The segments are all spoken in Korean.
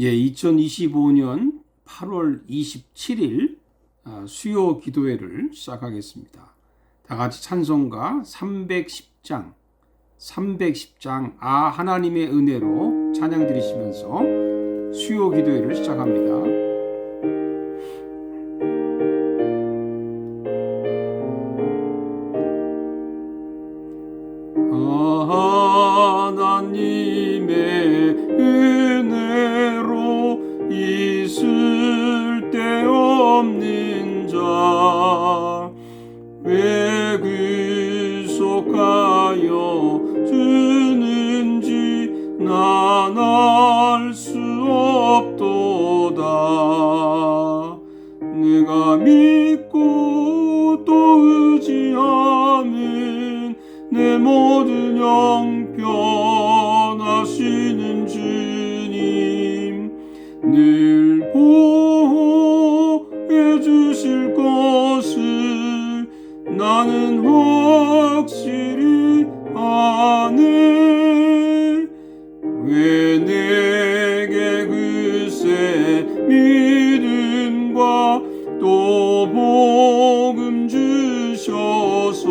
예, 2025년 8월 27일 아, 수요 기도회를 시작하겠습니다. 다 같이 찬송가 310장, 310장 아 하나님의 은혜로 찬양 드리시면서 수요 기도회를 시작합니다. 하나님의 없는 자왜 구속하여 주는지 난 알 수 없도다. 내가 믿고 또 의지하는 내 모든 형 나는 확실히 아네 왜 내게 글쎄 믿음과 또 복음 주셔서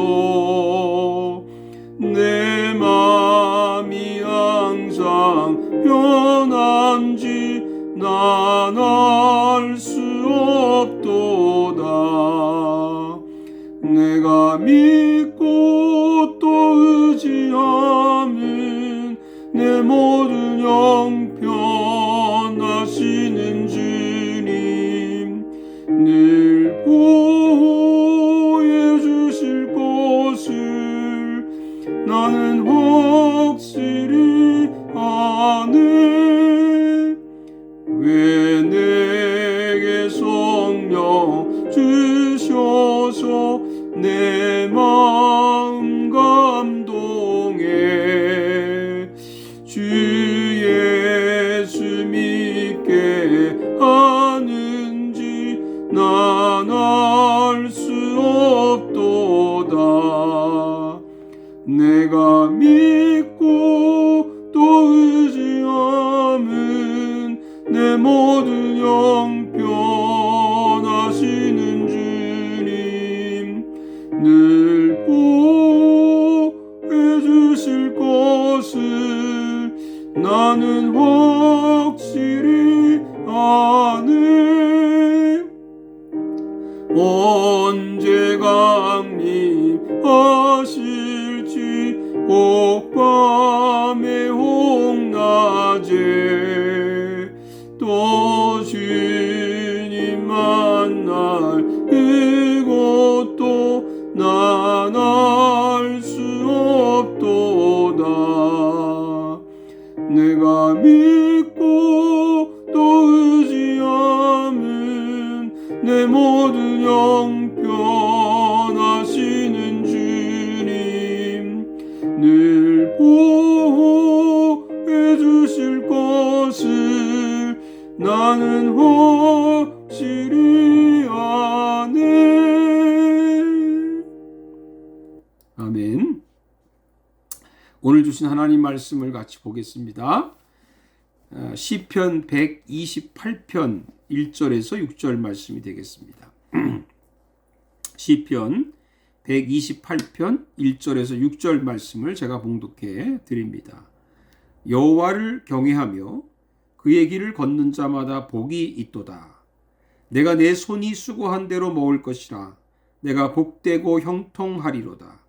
내 맘이 항상 변한지 난알 늘 보호해 주실 것을 나는 확실히 아네 언제 강림하실지 혹밤에 혹낮에 주신 하나님 말씀을 같이 보겠습니다. 어, 시편 128편 1절에서 6절 말씀이 되겠습니다. 시편 128편 1절에서 6절 말씀을 제가 봉독해 드립니다. 여호와를 경외하며 그의 길을 걷는 자마다 복이 있도다. 내가 내 손이 수고한 대로 먹을 것이라 내가 복되고 형통하리로다.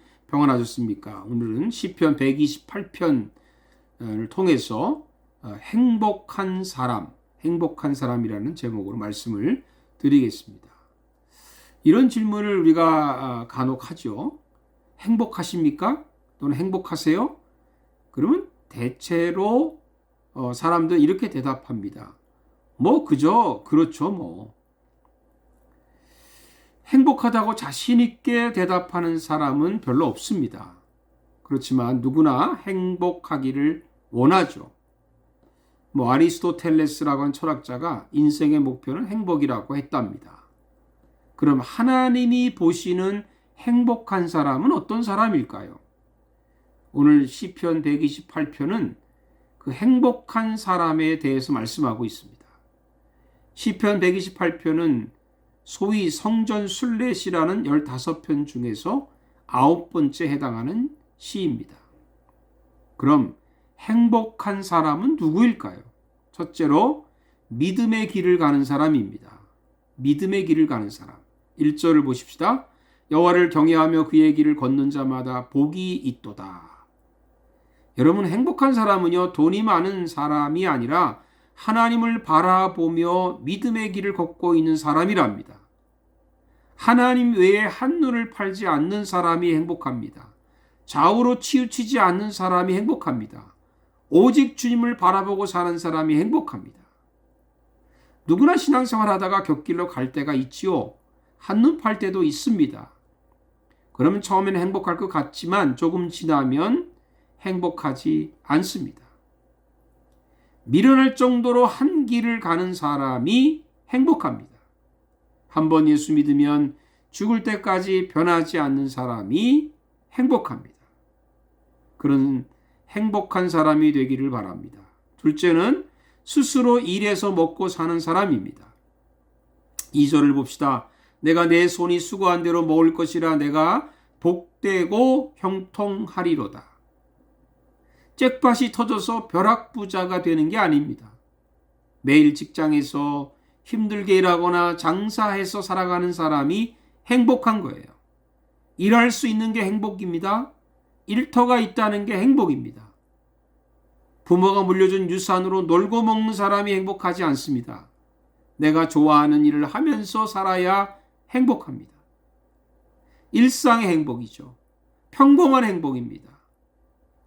평안하셨습니까? 오늘은 시편 128편을 통해서 어, 행복한 사람, 행복한 사람이라는 제목으로 말씀을 드리겠습니다. 이런 질문을 우리가 아, 간혹 하죠. 행복하십니까? 또는 행복하세요? 그러면 대체로 어, 사람들 이렇게 대답합니다. 뭐 그저 그렇죠 뭐. 행복하다고 자신있게 대답하는 사람은 별로 없습니다. 그렇지만 누구나 행복하기를 원하죠. 뭐 아리스토텔레스라고 한 철학자가 인생의 목표는 행복이라고 했답니다. 그럼 하나님이 보시는 행복한 사람은 어떤 사람일까요? 오늘 시편 128편은 그 행복한 사람에 대해서 말씀하고 있습니다. 시편 128편은 소위 성전 순례시라는 15편 중에서 아홉 번째 해당하는 시입니다. 그럼 행복한 사람은 누구일까요? 첫째로 믿음의 길을 가는 사람입니다. 믿음의 길을 가는 사람. 1절을 보십시다. 여호와를 경외하며 그의 길을 걷는 자마다 복이 있도다. 여러분 행복한 사람은요 돈이 많은 사람이 아니라 하나님을 바라보며 믿음의 길을 걷고 있는 사람이랍니다. 하나님 외에 한눈을 팔지 않는 사람이 행복합니다. 좌우로 치우치지 않는 사람이 행복합니다. 오직 주님을 바라보고 사는 사람이 행복합니다. 누구나 신앙생활 하다가 곁길로 갈 때가 있지요. 한눈 팔 때도 있습니다. 그러면 처음에는 행복할 것 같지만 조금 지나면 행복하지 않습니다. 미련할 정도로 한 길을 가는 사람이 행복합니다. 한번 예수 믿으면 죽을 때까지 변하지 않는 사람이 행복합니다. 그런 행복한 사람이 되기를 바랍니다. 둘째는 스스로 일해서 먹고 사는 사람입니다. 2절을 봅시다. 내가 내 손이 수고한 대로 먹을 것이라 내가 복되고 형통하리로다. 잭밭이 터져서 벼락부자가 되는 게 아닙니다. 매일 직장에서 힘들게 일하거나 장사해서 살아가는 사람이 행복한 거예요. 일할 수 있는 게 행복입니다. 일터가 있다는 게 행복입니다. 부모가 물려준 유산으로 놀고 먹는 사람이 행복하지 않습니다. 내가 좋아하는 일을 하면서 살아야 행복합니다. 일상의 행복이죠. 평범한 행복입니다.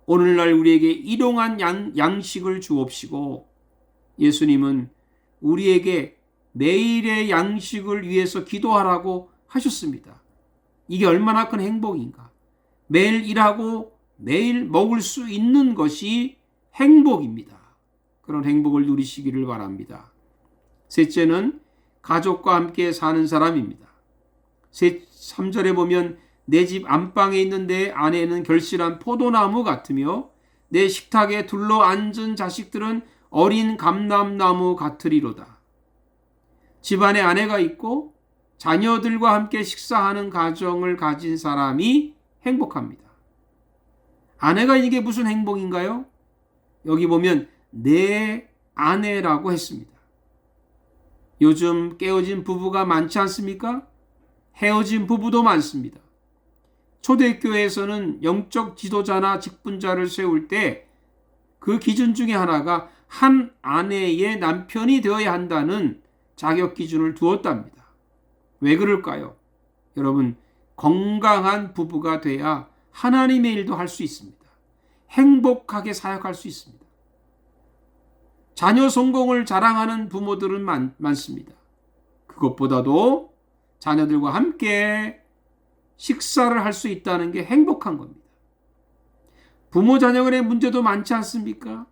오늘날 우리에게 일용한 양, 양식을 주옵시고 예수님은 우리에게 매일의 양식을 위해서 기도하라고 하셨습니다. 이게 얼마나 큰 행복인가. 매일 일하고 매일 먹을 수 있는 것이 행복입니다. 그런 행복을 누리시기를 바랍니다. 셋째는 가족과 함께 사는 사람입니다. 3절에 보면 내 집 안방에 있는 내 아내는 결실한 포도나무 같으며 내 식탁에 둘러 앉은 자식들은 어린 감람나무 같으리로다. 집안에 아내가 있고 자녀들과 함께 식사하는 가정을 가진 사람이 행복합니다. 아내가 이게 무슨 행복인가요? 여기 보면 내 아내라고 했습니다. 요즘 깨어진 부부가 많지 않습니까? 헤어진 부부도 많습니다. 초대교회에서는 영적 지도자나 직분자를 세울 때 그 기준 중에 하나가 한 아내의 남편이 되어야 한다는 자격 기준을 두었답니다. 왜 그럴까요? 여러분, 건강한 부부가 돼야 하나님의 일도 할 수 있습니다. 행복하게 사역할 수 있습니다. 자녀 성공을 자랑하는 부모들은 많, 많습니다. 그것보다도 자녀들과 함께 식사를 할 수 있다는 게 행복한 겁니다. 부모 자녀 간의 문제도 많지 않습니까?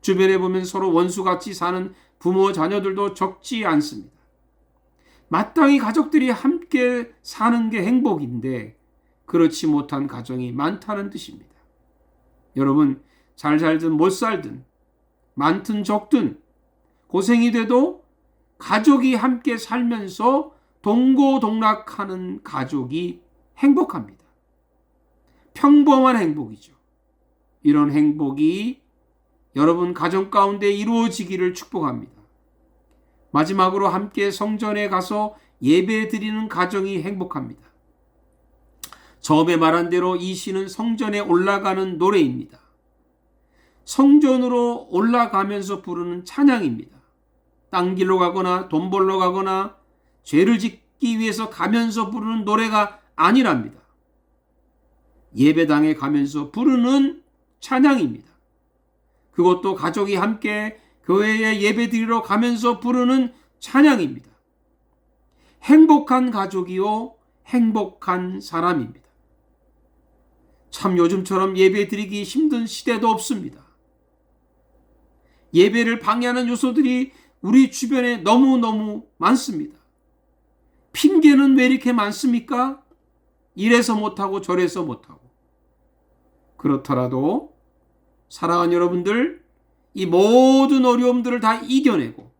주변에 보면 서로 원수같이 사는 부모 자녀들도 적지 않습니다. 마땅히 가족들이 함께 사는 게 행복인데 그렇지 못한 가정이 많다는 뜻입니다. 여러분 잘 살든 못 살든 많든 적든 고생이 돼도 가족이 함께 살면서 동고동락하는 가족이 행복합니다. 평범한 행복이죠. 이런 행복이 여러분 가정 가운데 이루어지기를 축복합니다. 마지막으로 함께 성전에 가서 예배 드리는 가정이 행복합니다. 처음에 말한 대로 이 시는 성전에 올라가는 노래입니다. 성전으로 올라가면서 부르는 찬양입니다. 땅 길로 가거나 돈 벌러 가거나 죄를 짓기 위해서 가면서 부르는 노래가 아니랍니다. 예배당에 가면서 부르는 찬양입니다. 그것도 가족이 함께 교회에 예배 드리러 가면서 부르는 찬양입니다. 행복한 가족이요, 행복한 사람입니다. 참 요즘처럼 예배 드리기 힘든 시대도 없습니다. 예배를 방해하는 요소들이 우리 주변에 너무너무 많습니다. 핑계는 왜 이렇게 많습니까? 이래서 못하고 저래서 못하고. 그렇더라도 사랑하는 여러분들, 이 모든 어려움들을 다 이겨내고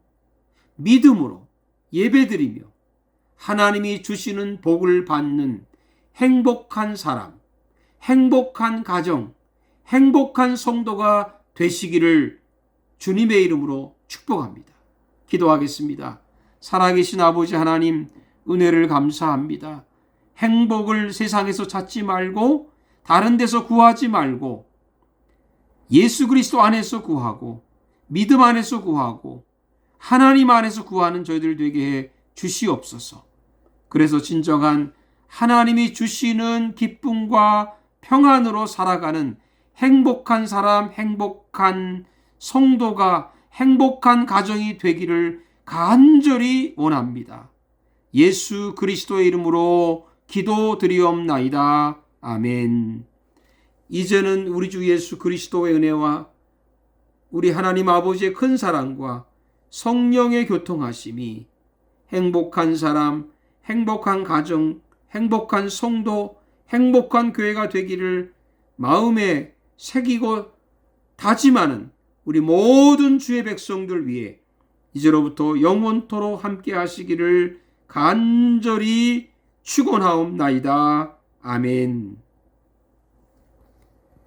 믿음으로 예배드리며 하나님이 주시는 복을 받는 행복한 사람, 행복한 가정, 행복한 성도가 되시기를 주님의 이름으로 축복합니다. 기도하겠습니다. 살아계신 아버지 하나님, 은혜를 감사합니다. 행복을 세상에서 찾지 말고 다른 데서 구하지 말고 예수 그리스도 안에서 구하고 믿음 안에서 구하고 하나님 안에서 구하는 저희들 되게 해 주시옵소서. 그래서 진정한 하나님이 주시는 기쁨과 평안으로 살아가는 행복한 사람, 행복한 성도가 행복한 가정이 되기를 간절히 원합니다. 예수 그리스도의 이름으로 기도드리옵나이다. 아멘. 이제는 우리 주 예수 그리스도의 은혜와 우리 하나님 아버지의 큰 사랑과 성령의 교통하심이 행복한 사람, 행복한 가정, 행복한 성도, 행복한 교회가 되기를 마음에 새기고 다짐하는 우리 모든 주의 백성들 위해 이제로부터 영원토록 함께 하시기를 간절히 축원하옵나이다. 아멘.